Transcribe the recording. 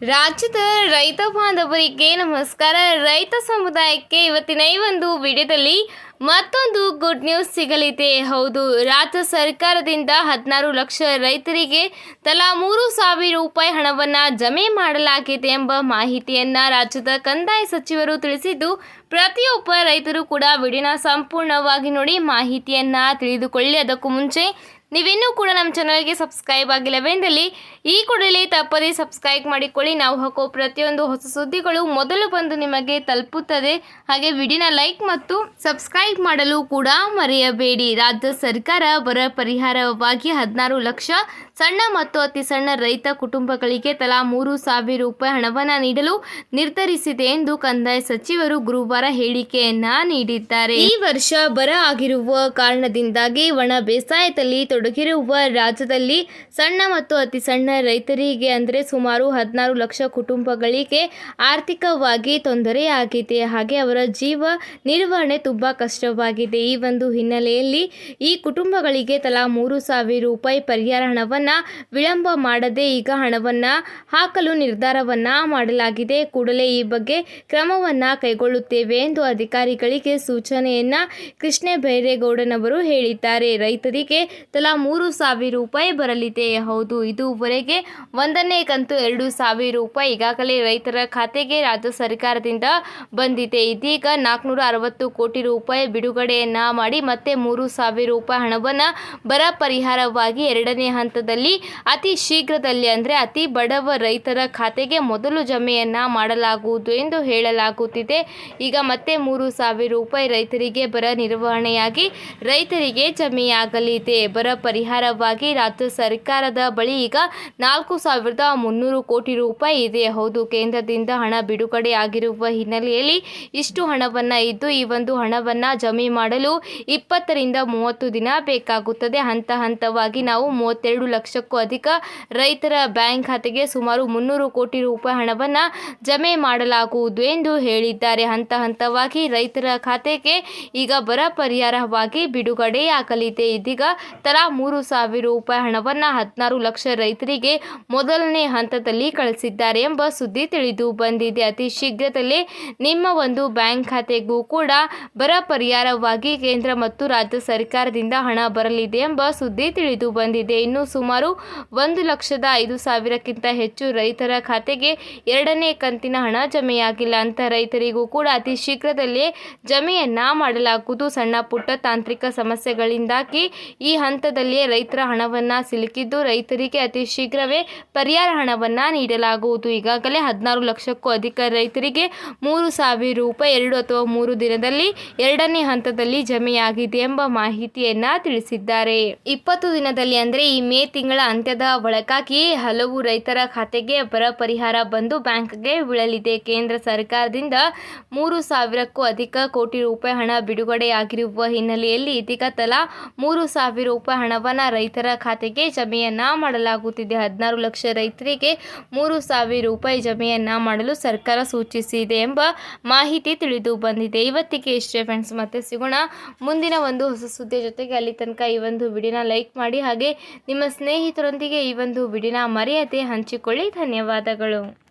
ರಾಜ್ಯದ ರೈತ ಬಾಂಧವರಿಗೆ ನಮಸ್ಕಾರ. ರೈತ ಸಮುದಾಯಕ್ಕೆ ಇವತ್ತಿನ ಈ ಒಂದು ವಿಡಿಯೋದಲ್ಲಿ ಮತ್ತೊಂದು ಗುಡ್ ನ್ಯೂಸ್ ಸಿಗಲಿದೆ. ಹೌದು, ರಾಜ್ಯ ಸರ್ಕಾರದಿಂದ ಹದಿನಾರು ಲಕ್ಷ ರೈತರಿಗೆ ತಲಾ ಮೂರು ಸಾವಿರ ರೂಪಾಯಿ ಹಣವನ್ನು ಜಮೆ ಮಾಡಲಾಗಿದೆ ಎಂಬ ಮಾಹಿತಿಯನ್ನು ರಾಜ್ಯದ ಕಂದಾಯ ಸಚಿವರು ತಿಳಿಸಿದ್ದು, ಪ್ರತಿಯೊಬ್ಬ ರೈತರು ಕೂಡ ವಿಡಿಯೋನ ಸಂಪೂರ್ಣವಾಗಿ ನೋಡಿ ಮಾಹಿತಿಯನ್ನು ತಿಳಿದುಕೊಳ್ಳಿ. ಅದಕ್ಕೂ ಮುಂಚೆ ನೀವಿನ್ನೂ ಕೂಡ ನಮ್ಮ ಚಾನಲ್ಗೆ ಸಬ್ಸ್ಕ್ರೈಬ್ ಆಗಿಲ್ಲವೆಂದಲ್ಲಿ ಈ ಕೂಡಲೇ ತಪ್ಪದೇ ಸಬ್ಸ್ಕ್ರೈಬ್ ಮಾಡಿಕೊಳ್ಳಿ. ನಾವು ಹಾಕೋ ಪ್ರತಿಯೊಂದು ಹೊಸ ಸುದ್ದಿಗಳು ಮೊದಲು ಬಂದು ನಿಮಗೆ ತಲುಪುತ್ತದೆ. ಹಾಗೆ ವಿಡಿಯೋನ ಲೈಕ್ ಮತ್ತು ಸಬ್ಸ್ಕ್ರೈಬ್ ಮಾಡಲು ಕೂಡ ಮರೆಯಬೇಡಿ. ರಾಜ್ಯ ಸರ್ಕಾರ ಬರ ಪರಿಹಾರವಾಗಿ ಹದಿನಾರು ಲಕ್ಷ ಸಣ್ಣ ಮತ್ತು ಅತಿ ಸಣ್ಣ ರೈತ ಕುಟುಂಬಗಳಿಗೆ ತಲಾ ಮೂರು ಸಾವಿರ ರೂಪಾಯಿ ಹಣವನ್ನು ನೀಡಲು ನಿರ್ಧರಿಸಿದೆ ಎಂದು ಕಂದಾಯ ಸಚಿವರು ಗುರುವಾರ ಹೇಳಿಕೆಯನ್ನ ನೀಡಿದ್ದಾರೆ. ಈ ವರ್ಷ ಬರ ಆಗಿರುವ ಕಾರಣದಿಂದಾಗಿ ಒಣ ಬೇಸಾಯದಲ್ಲಿ ತೊಡಗಿರುವ ರಾಜ್ಯದಲ್ಲಿ ಸಣ್ಣ ಮತ್ತು ಅತಿ ಸಣ್ಣ ರೈತರಿಗೆ ಅಂದರೆ ಸುಮಾರು ಹದಿನಾರು ಲಕ್ಷ ಕುಟುಂಬಗಳಿಗೆ ಆರ್ಥಿಕವಾಗಿ ತೊಂದರೆಯಾಗಿದೆ ಹಾಗೆ ಅವರ ಜೀವ ನಿರ್ವಹಣೆ ತುಂಬ ಕಷ್ಟವಾಗಿದೆ. ಈ ಒಂದು ಹಿನ್ನೆಲೆಯಲ್ಲಿ ಈ ಕುಟುಂಬಗಳಿಗೆ ತಲಾ ಮೂರು ಸಾವಿರ ರೂಪಾಯಿ ಪರಿಹಾರ ಹಣವನ್ನು ವಿಳಂಬ ಮಾಡದೆ ಈಗ ಹಣವನ್ನು ಹಾಕಲು ನಿರ್ಧಾರವನ್ನು ಮಾಡಲಾಗಿದೆ. ಕೂಡಲೇ ಈ ಬಗ್ಗೆ ಕ್ರಮವನ್ನು ಕೈಗೊಳ್ಳುತ್ತೇವೆ ಎಂದು ಅಧಿಕಾರಿಗಳಿಗೆ ಸೂಚನೆಯನ್ನು ಕೃಷ್ಣ ಬೈರೇಗೌಡನವರು ಹೇಳಿದ್ದಾರೆ. ರೈತರಿಗೆ ತಲಾ ಮೂರು ಸಾವಿರ ರೂಪಾಯಿ ಬರಲಿದೆ. ಹೌದು, ಇದುವರೆಗೆ ಒಂದನೇ ಕಂತು ಎರಡು ಸಾವಿರ ರೂಪಾಯಿ ಈಗಾಗಲೇ ರೈತರ ಖಾತೆಗೆ ರಾಜ್ಯ ಸರ್ಕಾರದಿಂದ ಬಂದಿದೆ. ಇದೀಗ ನಾಲ್ಕುನೂರ ಅರವತ್ತು ಕೋಟಿ ರೂಪಾಯಿ ಬಿಡುಗಡೆಯನ್ನ ಮಾಡಿ ಮತ್ತೆ ಮೂರು ಸಾವಿರ ರೂಪಾಯಿ ಹಣವನ್ನು ಬರ ಪರಿಹಾರವಾಗಿ ಎರಡನೇ ಹಂತದಲ್ಲಿ ಅತಿ ಶೀಘ್ರದಲ್ಲಿ ಅಂದರೆ ಅತಿ ಬಡವ ರೈತರ ಖಾತೆಗೆ ಮೊದಲು ಜಮೆಯನ್ನು ಮಾಡಲಾಗುವುದು ಎಂದು ಹೇಳಲಾಗುತ್ತಿದೆ. ಈಗ ಮತ್ತೆ ಮೂರು ಸಾವಿರ ರೂಪಾಯಿ ರೈತರಿಗೆ ಬರ ನಿರ್ವಹಣೆಯಾಗಿ ರೈತರಿಗೆ ಜಮೆಯಾಗಲಿದೆ. ಬರ ಪರಿಹಾರವಾಗಿ ರಾಜ್ಯ ಸರ್ಕಾರದ ಬಳಿ ಈಗ ನಾಲ್ಕು ಸಾವಿರದ ಮುನ್ನೂರು ಕೋಟಿ ರೂಪಾಯಿ ಇದೆ. ಹೌದು, ಕೇಂದ್ರದಿಂದ ಹಣ ಬಿಡುಗಡೆ ಆಗಿರುವ ಹಿನ್ನೆಲೆಯಲ್ಲಿ ಇಷ್ಟು ಹಣವನ್ನು ಇದ್ದು ಈ ಒಂದು ಹಣವನ್ನು ಜಮೆ ಮಾಡಲು ಇಪ್ಪತ್ತರಿಂದ ಮೂವತ್ತು ದಿನ ಬೇಕಾಗುತ್ತದೆ. ಹಂತ ಹಂತವಾಗಿ ನಾವು ಮೂವತ್ತೆರಡು ಲಕ್ಷಕ್ಕೂ ಅಧಿಕ ರೈತರ ಬ್ಯಾಂಕ್ ಖಾತೆಗೆ ಸುಮಾರು ಮುನ್ನೂರು ಕೋಟಿ ರೂಪಾಯಿ ಹಣವನ್ನು ಜಮೆ ಮಾಡಲಾಗುವುದು ಎಂದು ಹೇಳಿದ್ದಾರೆ. ಹಂತ ಹಂತವಾಗಿ ರೈತರ ಖಾತೆಗೆ ಈಗ ಬರ ಪರಿಹಾರವಾಗಿ ಬಿಡುಗಡೆಯಾಗಲಿದೆ. ಇದೀಗ ತಲಾ ಮೂರು ಸಾವಿರ ರೂಪಾಯಿ ಹಣವನ್ನು ಹದಿನಾರು ಲಕ್ಷ ರೈತರಿಗೆ ಮೊದಲನೇ ಹಂತದಲ್ಲಿ ಕಳಿಸಿದ್ದಾರೆ ಎಂಬ ಸುದ್ದಿ ತಿಳಿದು ಬಂದಿದೆ. ಅತಿ ಶೀಘ್ರದಲ್ಲೇ ನಿಮ್ಮ ಒಂದು ಬ್ಯಾಂಕ್ ಖಾತೆಗೂ ಕೂಡ ಬರ ಪರಿಹಾರವಾಗಿ ಕೇಂದ್ರ ಮತ್ತು ರಾಜ್ಯ ಸರ್ಕಾರದಿಂದ ಹಣ ಬರಲಿದೆ ಎಂಬ ಸುದ್ದಿ ತಿಳಿದು ಬಂದಿದೆ. ಇನ್ನು ಸುಮಾರು ಒಂದು ಲಕ್ಷದ ಐದು ಸಾವಿರಕ್ಕಿಂತ ಹೆಚ್ಚು ರೈತರ ಖಾತೆಗೆ ಎರಡನೇ ಕಂತಿನ ಹಣ ಜಮೆಯಾಗಿಲ್ಲ ಅಂತ ರೈತರಿಗೂ ಕೂಡ ಅತಿ ಶೀಘ್ರದಲ್ಲೇ ಜಮೆಯನ್ನ ಮಾಡಲಾಗುವುದು. ಸಣ್ಣ ಪುಟ್ಟ ತಾಂತ್ರಿಕ ಸಮಸ್ಯೆಗಳಿಂದಾಗಿ ಈ ಹಂತದಲ್ಲಿಯೇ ರೈತರ ಹಣವನ್ನ ಸಿಲುಕಿದ್ದು ರೈತರಿಗೆ ಅತಿ ಶೀಘ್ರವೇ ಪರಿಹಾರ ಹಣವನ್ನ ನೀಡಲಾಗುವುದು. ಈಗಾಗಲೇ ಹದಿನಾರು ಲಕ್ಷಕ್ಕೂ ಅಧಿಕ ರೈತರಿಗೆ ಮೂರು ಸಾವಿರ ರೂಪಾಯಿ ಎರಡು ಅಥವಾ ಮೂರು ದಿನದಲ್ಲಿ ಎರಡನೇ ಹಂತದಲ್ಲಿ ಜಮೆಯಾಗಿದೆ ಎಂಬ ಮಾಹಿತಿಯನ್ನ ತಿಳಿಸಿದ್ದಾರೆ. ಇಪ್ಪತ್ತು ದಿನದಲ್ಲಿ ಅಂದರೆ ಈ ಮೇ ತಿಂಗಳ ಅಂತ್ಯದ ಒಳಗಾಗಿ ಹಲವು ರೈತರ ಖಾತೆಗೆ ಬರ ಪರಿಹಾರ ಬಂದು ಬ್ಯಾಂಕ್ಗೆ ಬೀಳಲಿದೆ. ಕೇಂದ್ರ ಸರ್ಕಾರದಿಂದ ಮೂರು ಸಾವಿರಕ್ಕೂ ಅಧಿಕ ಕೋಟಿ ರೂಪಾಯಿ ಹಣ ಬಿಡುಗಡೆಯಾಗಿರುವ ಹಿನ್ನೆಲೆಯಲ್ಲಿ ಇದೀಗ ತಲಾ ಮೂರು ಸಾವಿರ ರೂಪಾಯಿ ಹಣವನ್ನು ರೈತರ ಖಾತೆಗೆ ಜಮೆಯನ್ನ ಮಾಡಲಾಗುತ್ತಿದೆ. ಹದಿನಾರು ಲಕ್ಷ ರೈತರಿಗೆ ಮೂರು ಸಾವಿರ ರೂಪಾಯಿ ಜಮೆಯನ್ನ ಮಾಡಲು ಸರ್ಕಾರ ಸೂಚಿಸಿದೆ ಎಂಬ ಮಾಹಿತಿ ತಿಳಿದು ಬಂದಿದೆ. ಇವತ್ತಿಗೆ ಇಷ್ಟೇ ಫ್ರೆಂಡ್ಸ್, ಮತ್ತೆ ಸಿಗೋಣ ಮುಂದಿನ ಒಂದು ಹೊಸ ಸುದ್ದಿಯ ಜೊತೆಗೆ. ಅಲ್ಲಿ ತನಕ ಈ ಒಂದು ವಿಡಿಯೋನ ಲೈಕ್ ಮಾಡಿ, ಹಾಗೆ ನಿಮ್ಮ ಸ್ನೇಹಿತರೊಂದಿಗೆ ಈ ಒಂದು ವಿಡಿಯೋನ ಮರ್ಯಾದೆ ಹಂಚಿಕೊಳ್ಳಿ. ಧನ್ಯವಾದಗಳು.